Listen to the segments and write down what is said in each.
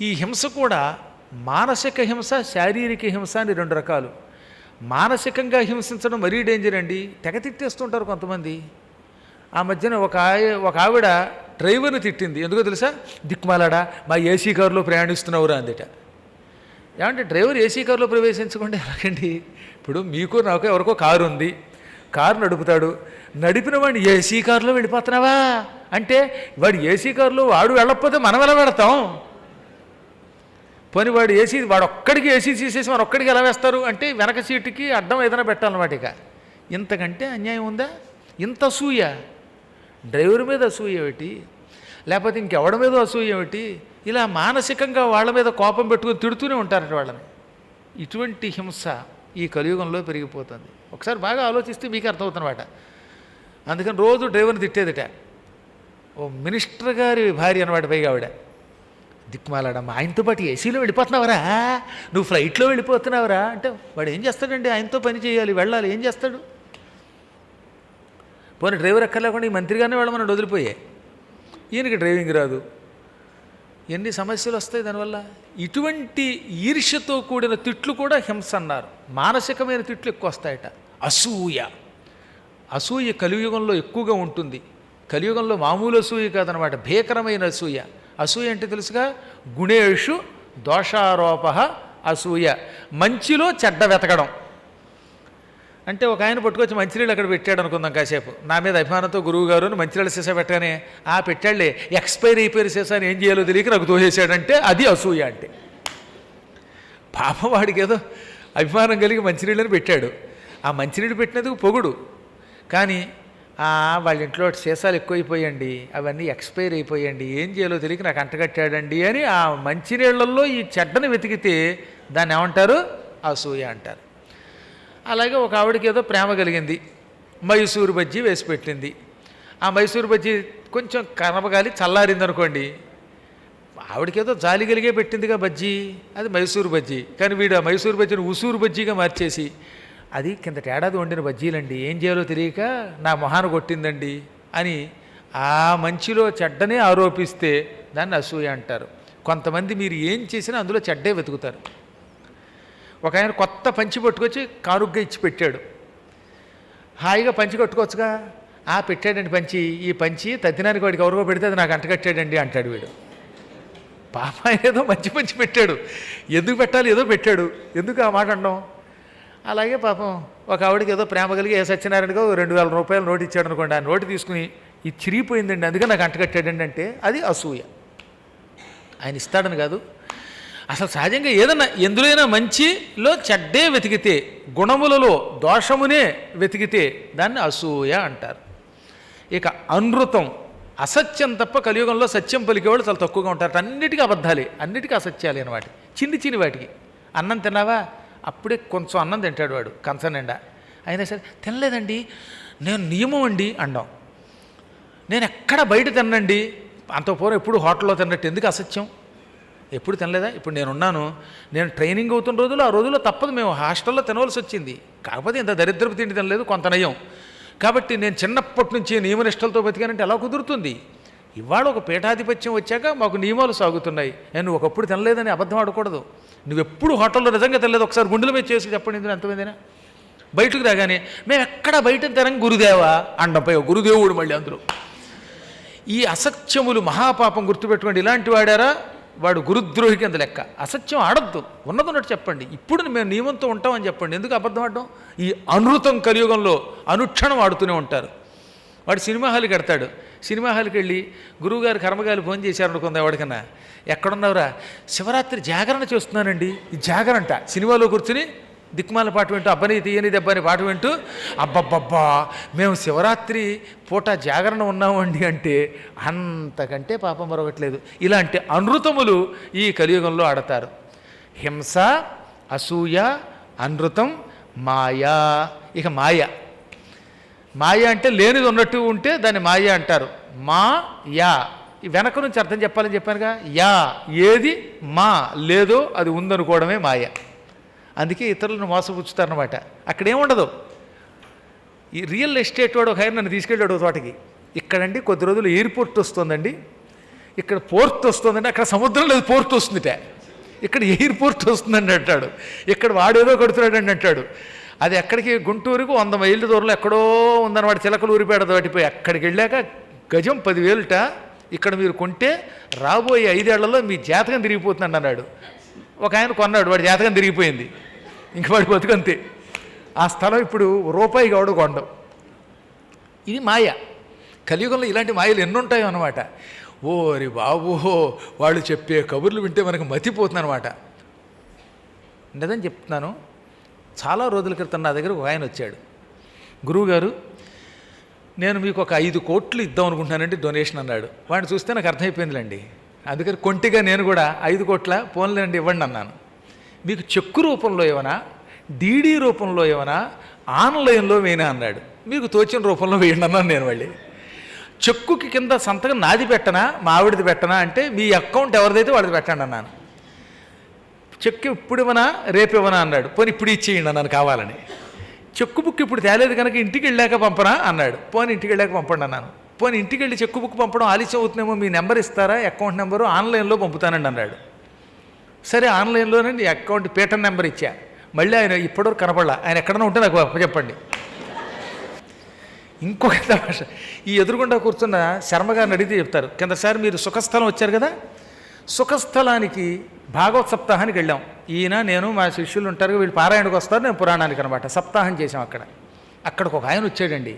ఈ హింస కూడా మానసిక హింస శారీరక హింస అని రెండు రకాలు. మానసికంగా హింసించడం మరీ డేంజర్ అండి. తెగ తిట్టేస్తుంటారు కొంతమంది. ఆ మధ్యన ఒక ఒక ఆవిడ డ్రైవర్ని తిట్టింది. ఎందుకో తెలుసా? దిక్మాలాడా మా ఏసీ కారులో ప్రయాణిస్తున్నావురా అందట. ఏమంటే డ్రైవర్ ఏసీ కారులో ప్రవేశించకుండా ఎలాగండి? ఇప్పుడు మీకు నాకు ఎవరికో కారు ఉంది. కారు నడుపుతాడు. నడిపిన వాడిని ఏసీ కారులో వెళ్ళిపోతున్నావా? అంటే వాడు ఏసీ కారులో వాడు వెళ్ళకపోతే మనం ఎలా పెడతాం పోనీ వాడు ఏసీ వాడు ఒక్కడికి ఏసీ తీసేసి వాడు ఒక్కడికి ఎలా వేస్తారు? అంటే వెనక సీటుకి అడ్డం ఏదైనా పెట్టాలన్నమాట ఇక. ఇంతకంటే అన్యాయం ఉందా? ఇంత అసూయ? డ్రైవర్ మీద అసూయ ఏమిటి? లేకపోతే ఇంకెవడి మీద అసూయ ఏమిటి? ఇలా మానసికంగా వాళ్ళ మీద కోపం పెట్టుకుని తిడుతూనే ఉంటారట వాళ్ళని. ఇటువంటి హింస ఈ కలియుగంలో పెరిగిపోతుంది. ఒకసారి బాగా ఆలోచిస్తే మీకు అర్థమవుతున్నమాట అందుకని రోజు డ్రైవర్ని తిట్టేదిట. ఓ మినిస్టర్ గారి భార్య అనమాట పైగా ఆవిడ. దిక్కుమాలాడమ్మా. ఆయనతో పాటు ఏసీలో వెళ్ళిపోతున్నావరా? నువ్వు ఫ్లైట్లో వెళ్ళిపోతున్నావరా? అంటే వాడు ఏం చేస్తాడండి? ఆయనతో పని చేయాలి వెళ్ళాలి ఏం చేస్తాడు? పోనీ డ్రైవర్ ఎక్కర్లేకుండా ఈ మంత్రిగానే వెళ్ళమని వదిలిపోయే. ఈయనకి డ్రైవింగ్ రాదు. ఎన్ని సమస్యలు వస్తాయి దానివల్ల? ఇటువంటి ఈర్ష్యతో కూడిన తిట్లు కూడా హింస అన్నారు. మానసికమైన తిట్లు ఎక్కువ వస్తాయట. అసూయ. అసూయ కలియుగంలో ఎక్కువగా ఉంటుంది. కలియుగంలో మామూలు అసూయ కాదనమాట భీకరమైన అసూయ. అసూయ అంటే తెలుసుగా? గుణేషు దోషారోప అసూయ. మంచిలో చెడ్డ వెతకడం. అంటే ఒక ఆయన పట్టుకొచ్చి మంచినీళ్ళు అక్కడ పెట్టాడు అనుకుందాం కాసేపు. నా మీద అభిమానంతో గురువు గారు అని మంచినీళ్ళ సీసా పెట్టగానే ఆ పెట్టాడులే. ఎక్స్పైర్ అయిపోయిన సీసాని ఏం చేయాలో తెలియక నాకు తోసేసాడంటే అది అసూయ అంటే. పాపం వాడికి ఏదో అభిమానం కలిగి మంచినీళ్ళని పెట్టాడు. ఆ మంచినీళ్ళు పెట్టినందుకు పొగుడు. కానీ వాళ్ళ ఇంట్లో సీసాలు ఎక్కువైపోయండి అవన్నీ ఎక్స్పైర్ అయిపోయండి ఏం చేయాలో తెలియక నాకు అంటగట్టాడండి అని ఆ మంచినీళ్ళల్లో ఈ చెడ్డను వెతికితే దాన్ని ఏమంటారు? అసూయ అంటారు. అలాగే ఒక ఆవిడకి ఏదో ప్రేమ కలిగింది మైసూరు బజ్జీ వేసి పెట్టింది. ఆ మైసూరు బజ్జీ కొంచెం కనపగాలి చల్లారింది అనుకోండి ఆవిడకేదో జాలి కలిగే పెట్టిందిగా బజ్జీ అది మైసూరు బజ్జీ. కానీ వీడు ఆ మైసూరు బజ్జీని ఉసూరు బజ్జీగా మార్చేసి అది కిందట ఏడాది వండిన బజ్జీలండి. ఏం చేయాలో తెలియక నా మొహాన కొట్టిందండి అని ఆ మంచిలో చెడ్డనే ఆరోపిస్తే దాన్ని అసూయ అంటారు. కొంతమంది మీరు ఏం చేసినా అందులో చెడ్డే వెతుకుతారు. ఒక ఆయన కొత్త పంచి పట్టుకొచ్చి కారుగ్గా ఇచ్చి పెట్టాడు. హాయిగా పంచి కట్టుకోవచ్చుగా? ఆ పెట్టాడండి పంచి. ఈ పంచి తద్దినానికి వాడికి ఎవరికో పెడితే అది నాకు అంటగట్టాడండి అంటాడు వీడు. పాప ఏదో మంచి పంచి పెట్టాడు. ఎందుకు పెట్టాలి? ఏదో పెట్టాడు. ఎందుకు ఆ మాట అండం అలాగే పాపం ఒక ఆవిడకి ఏదో ప్రేమ కలిగి ఏ సత్యనారాయణగా రెండు వేల రూపాయలు నోటు ఇచ్చాడు అనుకోండి. ఆ నోటు తీసుకుని ఇది చిరిగిపోయిందండి. అందుకే నాకు అంటగట్టాడండి అంటే అది అసూయ. ఆయన ఇస్తాడని కాదు. అసలు సహజంగా ఏదన్నా ఎందులోనైనా మంచిలో చెడ్డే వెతికితే గుణములలో దోషమునే వెతికితే దాన్ని అసూయ అంటారు. ఇక అనృతం అసత్యం తప్ప కలియుగంలో సత్యం పలికేవాళ్ళు చాలా తక్కువగా ఉంటారు. అన్నిటికీ అబద్ధాలే అన్నిటికీ అసత్యాలే అన్నమాట. చిన్ని చిన్ని వాటికి. అన్నం తిన్నావా? అప్పుడే కొంచెం అన్నం తింటాడు వాడు కంచం నిండా. అయినా సరే తినలేదండి నేను నియమం అండి అండం. నేను ఎక్కడ బయట తినండి అంత పూర్వం ఎప్పుడు హోటల్లో తిన్నట్టు ఎందుకు అసత్యం? ఎప్పుడు తినలేదా? ఇప్పుడు నేనున్నాను నేను ట్రైనింగ్ అవుతున్న రోజులు ఆ రోజుల్లో తప్పదు మేము హాస్టల్లో తినవలసి వచ్చింది. కాకపోతే ఇంత దరిద్రపు తిండి తినలేదు కొంత నయం. కాబట్టి నేను చిన్నప్పటి నుంచి నియమనిష్టలతో బతికానంటే ఎలా కుదురుతుంది. ఇవాళ ఒక పీఠాధిపత్యం వచ్చాక మాకు నియమాలు సాగుతున్నాయి. నేను నువ్వు ఒకప్పుడు తినలేదని అబద్ధం ఆడకూడదు. నువ్వు ఎప్పుడు హోటల్లో నిజంగా తినలేదు. ఒకసారి గుండెల మీద చేసి చెప్పండి ఇందులో ఎంతమందినా బయటకు రాగానే మేము ఎక్కడ బయట తినం గురుదేవా? అండంపై గురుదేవుడు మళ్ళీ అందరూ. ఈ అసత్యములు మహాపాపం గుర్తుపెట్టుకోండి. ఇలాంటి వాడారా వాడు గురుద్రోహి కింద లెక్క. అసత్యం ఆడద్దు. ఉన్నదన్నట్టు చెప్పండి. ఇప్పుడు మేము నియమంతో ఉంటామని చెప్పండి. ఎందుకు అబద్ధం ఆడడం? ఈ అనృతం కలియుగంలో అనుక్షణం ఆడుతూనే ఉంటారు. వాడు సినిమా హాల్కి వెడతాడు సినిమా హాల్కి వెళ్ళి గురువుగారు కర్మగారు ఫోన్ చేశారనుకుందా ఎవరికన్నా ఎక్కడున్నావురా? శివరాత్రి జాగరణ చేస్తున్నానండి. ఈ జాగరంట. సినిమాలో కూర్చుని దిక్మాల పాట వింటూ అబ్బని తీయని దెబ్బని పాట వింటూ అబ్బబ్బబ్బా మేము శివరాత్రి పూట జాగరణ ఉన్నామండి అంటే అంతకంటే పాపం మరొకట్లేదు ఇలాంటి అనృతములు ఈ కలియుగంలో ఆడతారు. హింస అసూయ అనృతం మాయా. ఇక మాయ. మాయ అంటే లేనిది ఉన్నట్టు ఉంటే దాన్ని మాయ అంటారు. మా యా. వెనక నుంచి అర్థం చెప్పాలని చెప్పానుగా యా. ఏది? మా. లేదో అది ఉందనుకోవడమే మాయ. అందుకే ఇతరులను మోసపుచ్చుతారనమాట అక్కడ ఏముండదు ఈ రియల్ ఎస్టేట్ వాడు ఒక ఆయన నన్ను తీసుకెళ్ళాడు తోటకి ఇక్కడండి కొద్ది రోజులు ఎయిర్పోర్ట్ వస్తుందండి. ఇక్కడ పోర్ట్ వస్తుందండి. అక్కడ సముద్రం లేదు పోర్ట్ వస్తుందిట. ఇక్కడ ఎయిర్పోర్ట్ వస్తుందండి అంటాడు. ఇక్కడ వాడేదో కడుతున్నాడండి అంటాడు. అది ఎక్కడికి? గుంటూరుకు వంద మైళ్ళ దూరంలో ఎక్కడో ఉందన్నమాట. చిలకలు ఊరిపేట దాటిపోయి అక్కడికి వెళ్ళాక గజం పదివేలుట ఇక్కడ మీరు కొంటే రాబోయే ఐదేళ్ళలో మీ జాతకం తిరిగిపోతుందండి అన్నాడు. ఒక ఆయన కొన్నాడు వాడి జాతకం తిరిగిపోయింది. ఇంక వాడి బతుకంతే. ఆ స్థలం ఇప్పుడు రూపాయి గౌడ కొండం. ఇది మాయ. కలియుగంలో ఇలాంటి మాయలు ఎన్నుంటాయో అనమాట ఓరి బాబో వాళ్ళు చెప్పే కబుర్లు వింటే మనకు మతిపోతుంది అనమాట నిజం చెప్తున్నాను. చాలా రోజుల క్రితం నా దగ్గర ఒక ఆయన వచ్చాడు. గురువుగారు నేను మీకు ఒక ఐదు కోట్లు ఇద్దాం అనుకుంటున్నానండి డొనేషన్ అన్నాడు. వాడిని చూస్తే నాకు అర్థమైపోయిందిలేండి. అందుకని కొంటిగా నేను కూడా ఐదు కోట్ల పోన్లేండి ఇవ్వండి అన్నాను. మీకు చెక్కు రూపంలో ఏమైనా డీడీ రూపంలో ఏమైనా ఆన్లైన్లో వేయనా అన్నాడు. మీకు తోచిన రూపంలో వేయండి అన్నాను నేను మళ్ళీ. చెక్కుకి కింద సంతకం నాది పెట్టనా మా ఆవిడది పెట్టనా అంటే మీ అకౌంట్ ఎవరిదైతే వాడిది పెట్టండి అన్నాను. చెక్కు ఇప్పుడు ఇవ్వనా రేపు ఇవ్వనా అన్నాడు. పోనీ ఇప్పుడు ఇచ్చేయండి నన్ను కావాలని. చెక్కు బుక్ ఇప్పుడు తేలేదు కనుక ఇంటికి వెళ్ళాక పంపనా అన్నాడు. పోనీ ఇంటికి వెళ్ళాక పంపండి అన్నాను. పోనీ ఇంటికి వెళ్ళి చెక్కు బుక్ పంపడం ఆలస్యం అవుతుందేమో మీ నెంబర్ ఇస్తారా అకౌంట్ నెంబరు ఆన్లైన్లో పంపుతానండి అన్నాడు. సరే ఆన్లైన్లోనే అకౌంట్ పేటర్న్ నెంబర్ ఇచ్చా. మళ్ళీ ఆయన ఇప్పటివరకు కనపడలా. ఆయన ఎక్కడన్నా ఉంటే నాకు చెప్పండి. ఇంకొక తమాష. ఈ ఎదురుగుండా కూర్చున్న శర్మగారిని అడిగితే చెప్తారు. కిందసారి మీరు సుఖస్థలం వచ్చారు కదా? సుఖస్థలానికి భాగవత్ సప్తాహానికి వెళ్ళాం. ఈయన నేను మా శిష్యులు ఉంటారు వీళ్ళు పారాయణకు వస్తారు నేను పురాణానికి అనమాట సప్తాహం చేశాం అక్కడ. అక్కడికి ఒక ఆయన వచ్చాడండి.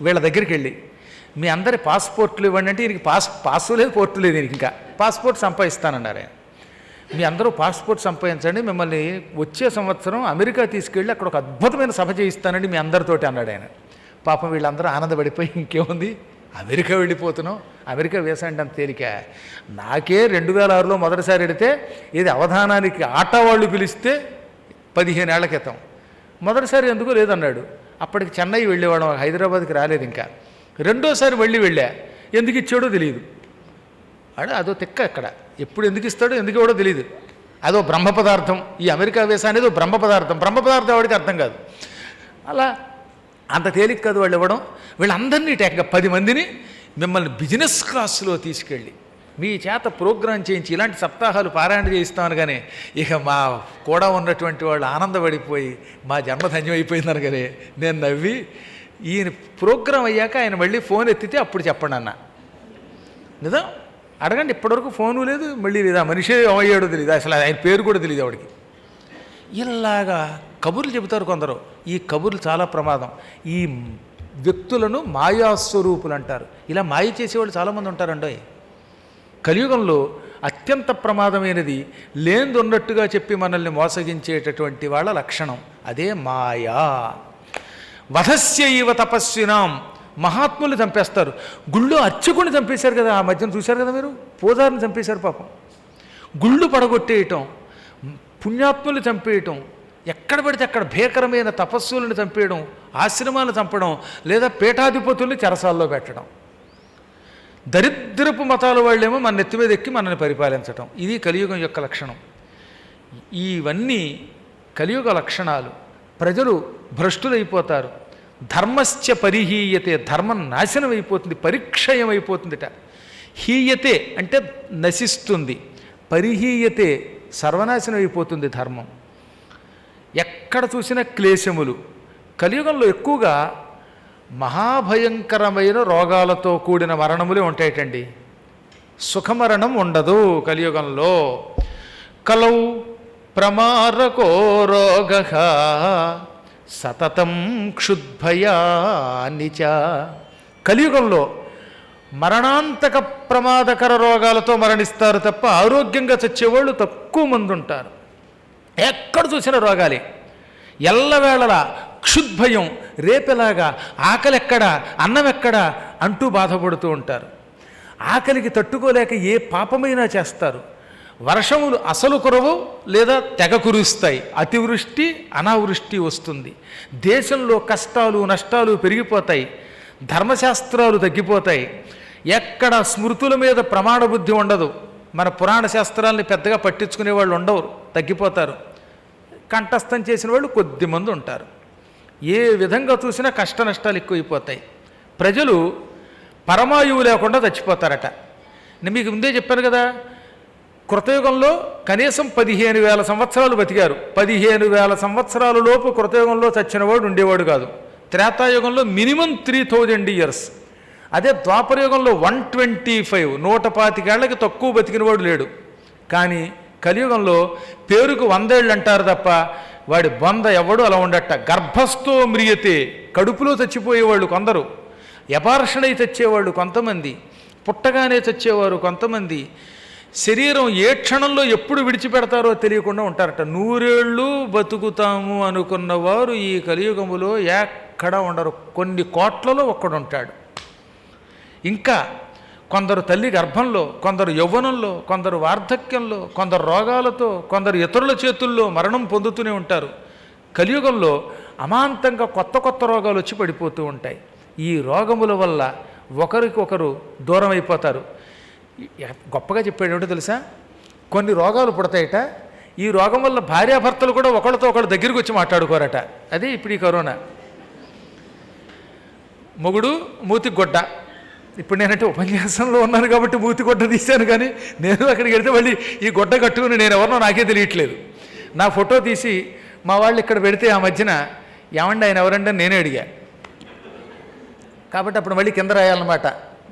వీళ్ళ దగ్గరికి వెళ్ళి మీ అందరి పాస్పోర్ట్లు ఇవ్వండి అంటే ఈయనకి పాస్ పాస్ లేదు పోర్టు లేదు ఈయనకి ఇంకా. పాస్పోర్ట్ సంపాదిస్తానన్నారు ఆయన. మీ అందరూ పాస్పోర్ట్ సంపాదించండి మిమ్మల్ని వచ్చే సంవత్సరం అమెరికా తీసుకెళ్ళి అక్కడ ఒక అద్భుతమైన సభ చేయిస్తానండి మీ అందరితోటి అన్నాడు ఆయన. పాపం వీళ్ళందరూ ఆనందపడిపోయి ఇంకేముంది? అమెరికా వెళ్ళిపోతున్నాం. అమెరికా వేసండి అంత తేలిక. నాకే రెండు వేల ఆరులో మొదటిసారి వెడితే ఇది అవధానానికి ఆట వాళ్ళు పిలిస్తే పదిహేను ఏళ్ళ క్రితం. మొదటిసారి ఎందుకు లేదన్నాడు. అప్పటికి చెన్నై వెళ్ళేవాళ్ళం హైదరాబాద్కి రాలేదు ఇంకా. రెండోసారి మళ్ళీ వెళ్ళా. ఎందుకు ఇచ్చాడో తెలియదు అడే అదో తిక్క అక్కడ. ఎప్పుడు ఎందుకు ఇస్తాడో ఎందుకు ఇవ్వడో తెలియదు అదో బ్రహ్మ పదార్థం. ఈ అమెరికా వేస అనేది బ్రహ్మ పదార్థం. బ్రహ్మ పదార్థం వాడికి అర్థం కాదు. అలా అంత తేలిక కాదు వాళ్ళు ఇవ్వడం. వీళ్ళందరినీ టెక్క పది మందిని మిమ్మల్ని బిజినెస్ క్లాస్లో తీసుకెళ్ళి మీ చేత ప్రోగ్రాం చేయించి ఇలాంటి సప్తాహాలు పారాయణ చేయిస్తామని కానీ ఇక మా కూడా ఉన్నటువంటి వాళ్ళు ఆనందపడిపోయి మా జన్మధన్యం అయిపోయిందని కానీ నేను నవ్వి ఈయన ప్రోగ్రాం అయ్యాక ఆయన మళ్ళీ ఫోన్ ఎత్తితే అప్పుడు చెప్పండి అన్న. లేదా? అడగండి ఇప్పటివరకు ఫోను లేదు మళ్ళీ లేదా? మనిషి ఏమయ్యాడో తెలియదు అసలు ఆయన పేరు కూడా తెలియదు ఆవిడకి ఇలాగా కబుర్లు చెబుతారు కొందరు. ఈ కబుర్లు చాలా ప్రమాదం. ఈ వ్యక్తులను మాయాస్వరూపులు అంటారు ఇలా మాయ చేసేవాళ్ళు చాలామంది ఉంటారండి. కలియుగంలో అత్యంత ప్రమాదమైనది లేనిది ఉన్నట్టుగా చెప్పి మనల్ని మోసగించేటటువంటి వాళ్ళ లక్షణం అదే మాయా. వధస్యూవ తపస్వినాం. మహాత్ములు చంపేస్తారు. గుళ్ళు అర్చకుని చంపేశారు కదా ఆ మధ్యన చూశారు కదా మీరు? పూజారిని చంపేశారు పాపం. గుళ్ళు పడగొట్టేయటం పుణ్యాత్ములు చంపేయటం ఎక్కడ పడితే అక్కడ భీకరమైన తపస్సులను చంపేయడం ఆశ్రమాలు చంపడం లేదా పీఠాధిపతుల్ని చెరసాల్లో పెట్టడం. దరిద్రపు మతాల వాళ్ళేమో మన నెత్తి మీద ఎక్కి మనల్ని పరిపాలించటం. ఇది కలియుగం యొక్క లక్షణం. ఇవన్నీ కలియుగ లక్షణాలు. ప్రజలు భ్రష్టులైపోతారు. ధర్మశ్చ పరిహీయతే ధర్మం నాశనం అయిపోతుంది పరిక్షయం అయిపోతుందిట హీయతే అంటే నశిస్తుంది. పరిహీయతే సర్వనాశనం అయిపోతుంది ధర్మం. ఎక్కడ చూసినా క్లేశములు. కలియుగంలో ఎక్కువగా మహాభయంకరమైన రోగాలతో కూడిన మరణములే ఉంటాయటండి. సుఖమరణం ఉండదు కలియుగంలో. కలౌ ప్రమారకో రోగ సతతం క్షుద్భయానిచ కలియుగంలో మరణాంతక ప్రమాదకర రోగాలతో మరణిస్తారు తప్ప ఆరోగ్యంగా చచ్చేవాళ్ళు తక్కువ మంది ఉంటారు ఎక్కడ చూసిన రోగాలే. ఎల్లవేళలా క్షుద్భయం రేపెలాగా ఆకలి ఎక్కడా అన్నం ఎక్కడా అంటూ బాధపడుతూ ఉంటారు. ఆకలికి తట్టుకోలేక ఏ పాపమైనా చేస్తారు. వర్షములు అసలు కురవు లేదా తెగ కురుస్తాయి. అతివృష్టి అనావృష్టి వస్తుంది. దేశంలో కష్టాలు నష్టాలు పెరిగిపోతాయి. ధర్మశాస్త్రాలు తగ్గిపోతాయి. ఎక్కడ స్మృతుల మీద ప్రమాణ బుద్ధి ఉండదు. మన పురాణ శాస్త్రాల్ని పెద్దగా పట్టించుకునే వాళ్ళు ఉండవు తగ్గిపోతారు. కంఠస్థం చేసిన వాళ్ళు కొద్దిమంది ఉంటారు. ఏ విధంగా చూసినా కష్ట నష్టాలు ఎక్కువైపోతాయి. ప్రజలు పరమాయువు లేకుండా చచ్చిపోతారట. నేను మీకు ముందే చెప్పాను కదా కృతయుగంలో కనీసం పదిహేను వేల సంవత్సరాలు బతికారు. పదిహేను వేల సంవత్సరాల లోపు కృతయుగంలో చచ్చినవాడు ఉండేవాడు కాదు. త్రేతాయుగంలో మినిమం త్రీ థౌజండ్ ఇయర్స్. అదే ద్వాపరయుగంలో వన్ ట్వంటీ ఫైవ్ నూట పాతికేళ్ళకి తక్కువ బతికినవాడు లేడు. కానీ కలియుగంలో పేరుకు వందేళ్ళు అంటారు తప్ప వాడి బొంద ఎవడు అలా ఉండట. గర్భస్థో మ్రియతే. కడుపులో చచ్చిపోయేవాళ్ళు కొందరు. యపార్షణై చచ్చేవాళ్ళు కొంతమంది. పుట్టగానే చచ్చేవారు కొంతమంది. శరీరం ఏ క్షణంలో ఎప్పుడు విడిచిపెడతారో తెలియకుండా ఉంటారట. నూరేళ్ళు బతుకుతాము అనుకున్నవారు ఈ కలియుగములో ఎక్కడ ఉండరు. కొన్ని కోట్లలో ఒక్కడుంటాడు. ఇంకా కొందరు తల్లి గర్భంలో కొందరు యవ్వనంలో కొందరు వార్ధక్యంలో కొందరు రోగాలతో కొందరు ఇతరుల చేతుల్లో మరణం పొందుతూనే ఉంటారు. కలియుగంలో అమాంతంగా కొత్త కొత్త రోగాలు వచ్చి పడిపోతూ ఉంటాయి. ఈ రోగముల వల్ల ఒకరికొకరు దూరం అయిపోతారు. గొప్పగా చెప్పాడు తెలుసా? కొన్ని రోగాలు పుడతాయట. ఈ రోగం వల్ల భార్యాభర్తలు కూడా ఒకళ్ళతో ఒకళ్ళు దగ్గరికి వచ్చి మాట్లాడుకోరట. అదే ఇప్పుడు ఈ కరోనా. మొగుడు మూతి గొడ్డ ఇప్పుడు నేనంటే ఉపన్యాసంలో ఉన్నాను కాబట్టి మూతి గొడ్డ తీశాను కానీ నేను అక్కడికి వెళ్తే మళ్ళీ ఈ గొడ్డ కట్టుకుని నేను ఎవరినో నాకే తెలియట్లేదు. నా ఫోటో తీసి మా వాళ్ళు ఇక్కడ పెడితే ఆ మధ్యన ఏమండి ఆయన ఎవరండి నేనే అడిగా. కాబట్టి అప్పుడు మళ్ళీ కింద రాయాలన్నమాట.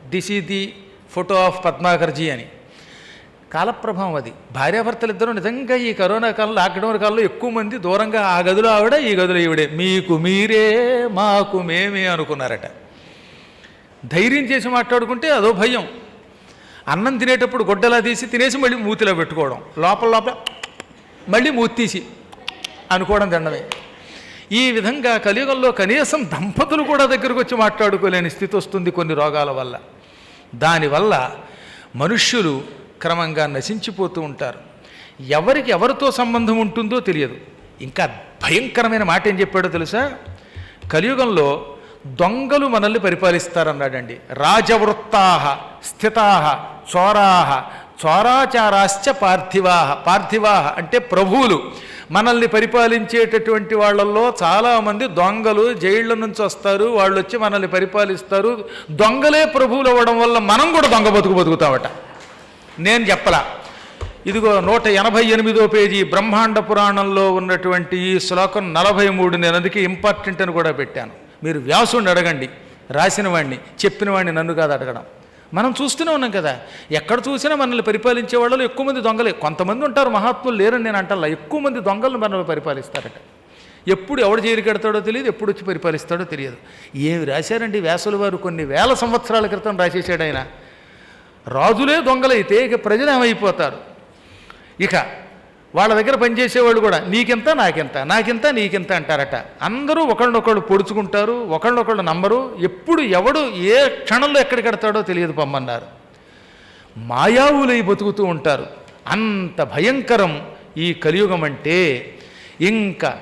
దిస్ ఈ ది ఫోటో ఆఫ్ పద్మాకర్జీ అని. కాలప్రభావం అది. భార్యాభర్తలు ఇద్దరు నిజంగా ఈ కరోనా కాలంలో లాక్డౌన్ కాలంలో ఎక్కువ మంది దూరంగా ఆ గదిలో ఆవిడ ఈ గదిలో ఈవిడే. మీకు మీరే మాకు మేమే అనుకున్నారట. ధైర్యం చేసి మాట్లాడుకుంటే అదో భయం. అన్నం తినేటప్పుడు గొడ్డలా తీసి తినేసి మళ్ళీ మూతిలో పెట్టుకోవడం. లోపల లోపల మళ్ళీ మూతి తీసి అనుకోవడం దండమే. ఈ విధంగా కలియుగంలో కనీసం దంపతులు కూడా దగ్గరకు వచ్చి మాట్లాడుకోలేని స్థితి వస్తుంది కొన్ని రోగాల వల్ల. దానివల్ల మనుష్యులు క్రమంగా నశించిపోతూ ఉంటారు. ఎవరికి ఎవరితో సంబంధం ఉంటుందో తెలియదు. ఇంకా భయంకరమైన మాట ఏం చెప్పాడో తెలుసా? కలియుగంలో దొంగలు మనల్ని పరిపాలిస్తారన్నాడండి. రాజవృత్తాహ స్థితాహ చోరాహ చోరాచారాశ్చ పార్థివాహ పార్థివాహ అంటే ప్రభువులు. మనల్ని పరిపాలించేటటువంటి వాళ్ళల్లో చాలామంది దొంగలు జైళ్ళ నుంచి వస్తారు వాళ్ళు వచ్చి మనల్ని పరిపాలిస్తారు. దొంగలే ప్రభువులు అవ్వడం వల్ల మనం కూడా దొంగ బతుకు బతుకుతామట నేను చెప్పలా. ఇదిగో నూట ఎనభై ఎనిమిదో పేజీ బ్రహ్మాండ పురాణంలో ఉన్నటువంటి ఈ శ్లోకం నలభై మూడు నేను అందుకే ఇంపార్టెంట్ అని కూడా పెట్టాను. మీరు వ్యాసుని అడగండి రాసిన వాడిని చెప్పిన వాడిని నన్ను కాదు అడగడం. మనం చూస్తూనే ఉన్నాం కదా ఎక్కడ చూసినా మనల్ని పరిపాలించే వాళ్ళు ఎక్కువ మంది దొంగలే. కొంతమంది ఉంటారు మహాత్ములు లేరని నేను అంటల్లా ఎక్కువ మంది దొంగలను మనల్ని పరిపాలిస్తారట. ఎప్పుడు ఎవడు చేరికెడతాడో తెలియదు ఎప్పుడు వచ్చి పరిపాలిస్తాడో తెలియదు. ఏమి రాశారండి వ్యాసుల వారు కొన్ని వేల సంవత్సరాల క్రితం రాసేసాడు ఆయన. రాజులే దొంగలైతే ఇక ప్రజలు ఏమైపోతారు? ఇక వాళ్ళ దగ్గర పనిచేసేవాళ్ళు కూడా నీకెంత నాకెంత నాకెంత నీకెంత అంటారట. అందరూ ఒకళ్ళనొకళ్ళు పొడుచుకుంటారు ఒకళ్ళనొకళ్ళు నమ్మరు. ఎప్పుడు ఎవడు ఏ క్షణంలో ఎక్కడికి కడతాడో తెలియదు పొమ్మన్నారు. మాయావులై బతుకుతూ ఉంటారు. అంత భయంకరం ఈ కలియుగం అంటే. ఇంకా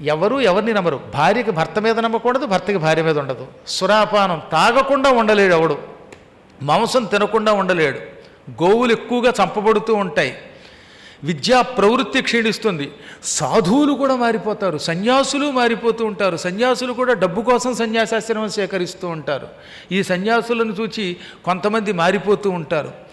ఎవరు ఎవరిని నమ్మరు. భార్యకి భర్త మీద నమ్మకూడదు భర్తకి భార్య మీద ఉండదు. సురాపానం తాగకుండా ఉండలేడు ఎవడు. మాంసం తినకుండా ఉండలేడు. గోవులు ఎక్కువగా చంపబడుతూ ఉంటాయి. విద్యా ప్రవృత్తి క్షీణిస్తుంది. సాధువులు కూడా మారిపోతారు సన్యాసులు మారిపోతూ ఉంటారు సన్యాసులు కూడా డబ్బు కోసం సన్యాసాశ్రమం సేకరిస్తూ ఉంటారు. ఈ సన్యాసులను చూచి కొంతమంది మారిపోతూ ఉంటారు.